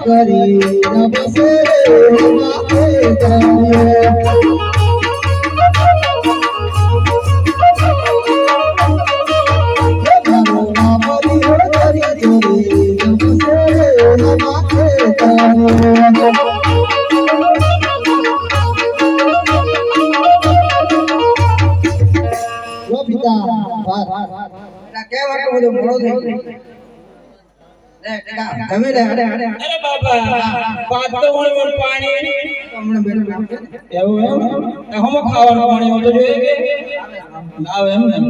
કરી નમસ્તે કેવા બધો મોડો થઈ તમે અરે અરે બાબા વાત તો પણ પાણી ખાવાનું પાણી હોતો એમ એમ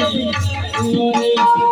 Thank you.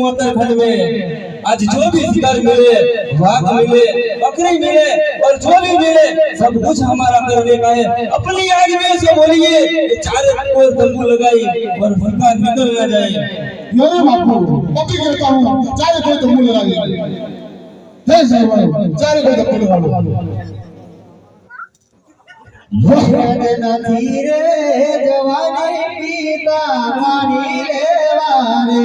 मोतर में। आज जो भी स्तर मिले वाक मिले बकरी मिले और जो भी मिले सब कुछ हमारा करने का है अपनी आग में से बोलिए चार ओर तंबू लगाई और फरका निकल न जाए। मेरे बापू पक्की करता हूँ चार ओर तंबू लगाई जय श्री राम चार ओर तंबू लगा नदी रे जवानी पीता पानी रे वारे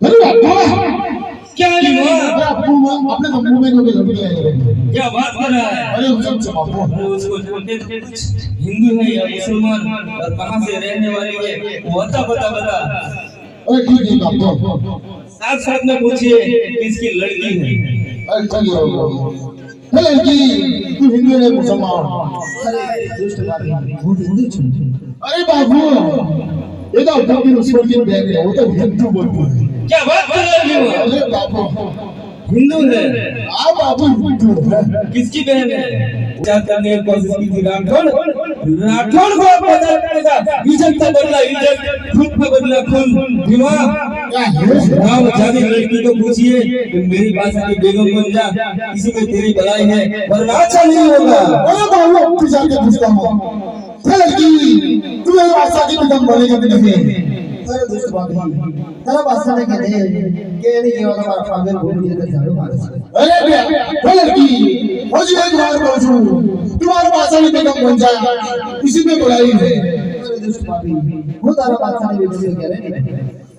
मतलब क्या अपने तो मुँह में क्या बात कर रहा है? अरे उसको हिंदू है या मुसलमान? और कहाँ से रहने वाले बता बता बता। ठीक तो। साथ साथ में पूछिए किसकी लड़की है? तू हिंदू है मुसलमान? अरे बाबू। ये तो अपनी उसको की बैग है वो तो हिंदू बोलता है क्या बात कर रहे हो अरे बाबू हिंदू है आ बाबू हिंदू है किसकी बहन है क्या करने की कोशिश की थी राठौड़ राठौड़ को आप बता पड़ेगा इज्जत का बदला इज्जत खून का बदला खून दिमाग क्या है गाँव जाने लड़की को पूछिए कि मेरी भाषा की बेगम बन जा इसी में तेरी भलाई है वरना अच्छा नहीं होगा फलकी तू ये भाषा की तुम बोले जब नहीं सारे दोस्त बांधवान तेरा भाषा ने कहते हैं कि ये नहीं होगा बाप पागल बोल दिया तो जाओ अरे भैया फलकी हो जी एक बार पहुंचू तुम्हारा भाषा ने तुम बन जाए इसी में बुलाई है वो तारा भाषा ने बोल दिया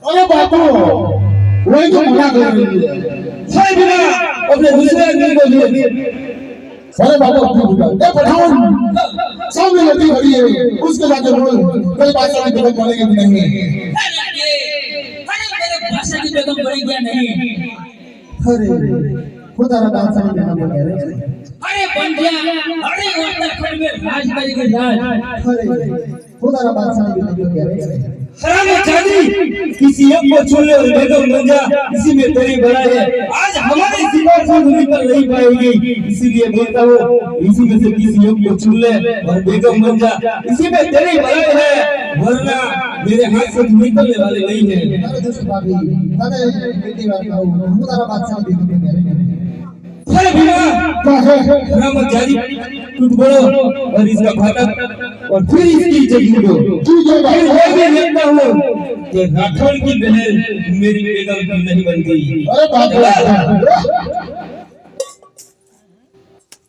अरे बापू वही तो मना कर रही है साहब अपने दूसरे आदमी को दिए वाले बाबा अपनी बुला ए पठान सामने लगी खड़ी है उसको जाके बोल कोई बादशाह की बेगम बनेगी नहीं नहीं अरे खुदा ना बादशाह की बेगम बने अरे बन गया अरे उत्तराखंड में राज करेगी राज अरे खुदा ना बादशाह की बेगम बने हराम चांदी किसी एक को चुन ले और बेगम बन जा इसी में तेरी बड़ा है आज हमारे बार खुद निकल नहीं पाएगी इसीलिए बोलता हूँ इसी में से किसी योग को चुन ले और बेगम बन जा इसी में तेरी भलाई है। वरना मेरे हाथ से निकलने वाले नहीं है अरे भीमा राम जारी टूट बोलो और इसका फाटक और फिर इसकी जगह दो फिर हो भी लगता हो कि राठौड़ की बहन मेरी बेगम की नहीं बन गई अरे बाप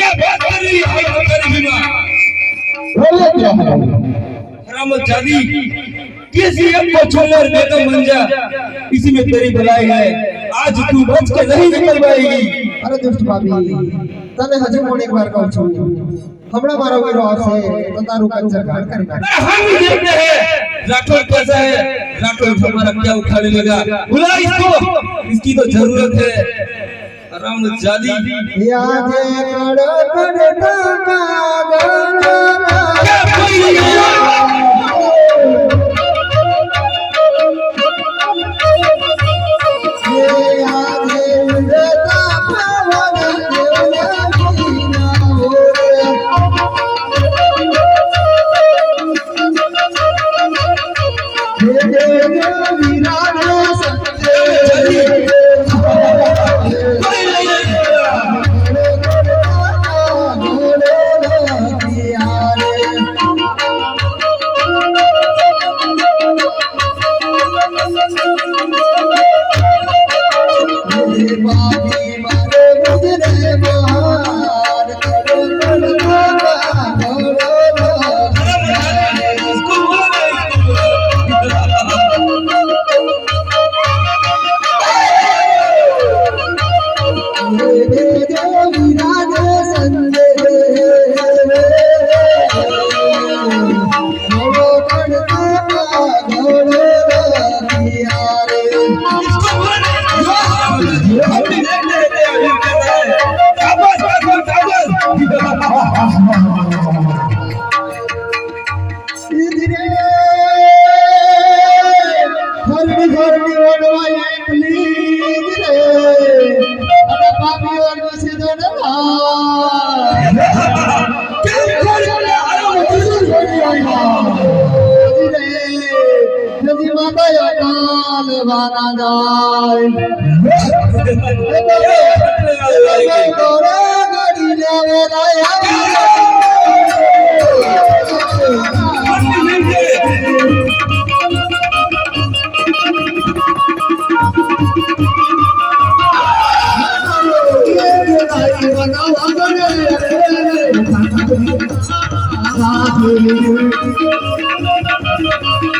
क्या बात कर रही किसी एक को छोड़ देता मंजा इसी में तेरी भलाई है। आज तू बच के नहीं निकल पाएगी। अरे दुष्ट पापी तने हजम होने एक बार कहू छु हमरा मारो के रोह से तो तारू कंजर घाट कर हम ये है। राठौर कैसा है? राठौर हमारा क्या उखाड़ने लगा? बुला इसको। इसकी तो ज़रूरत है। રમજાલી યાદ કડકડ કાગળ যদি মাথায় অকাল ভাঙা যায় Thank you.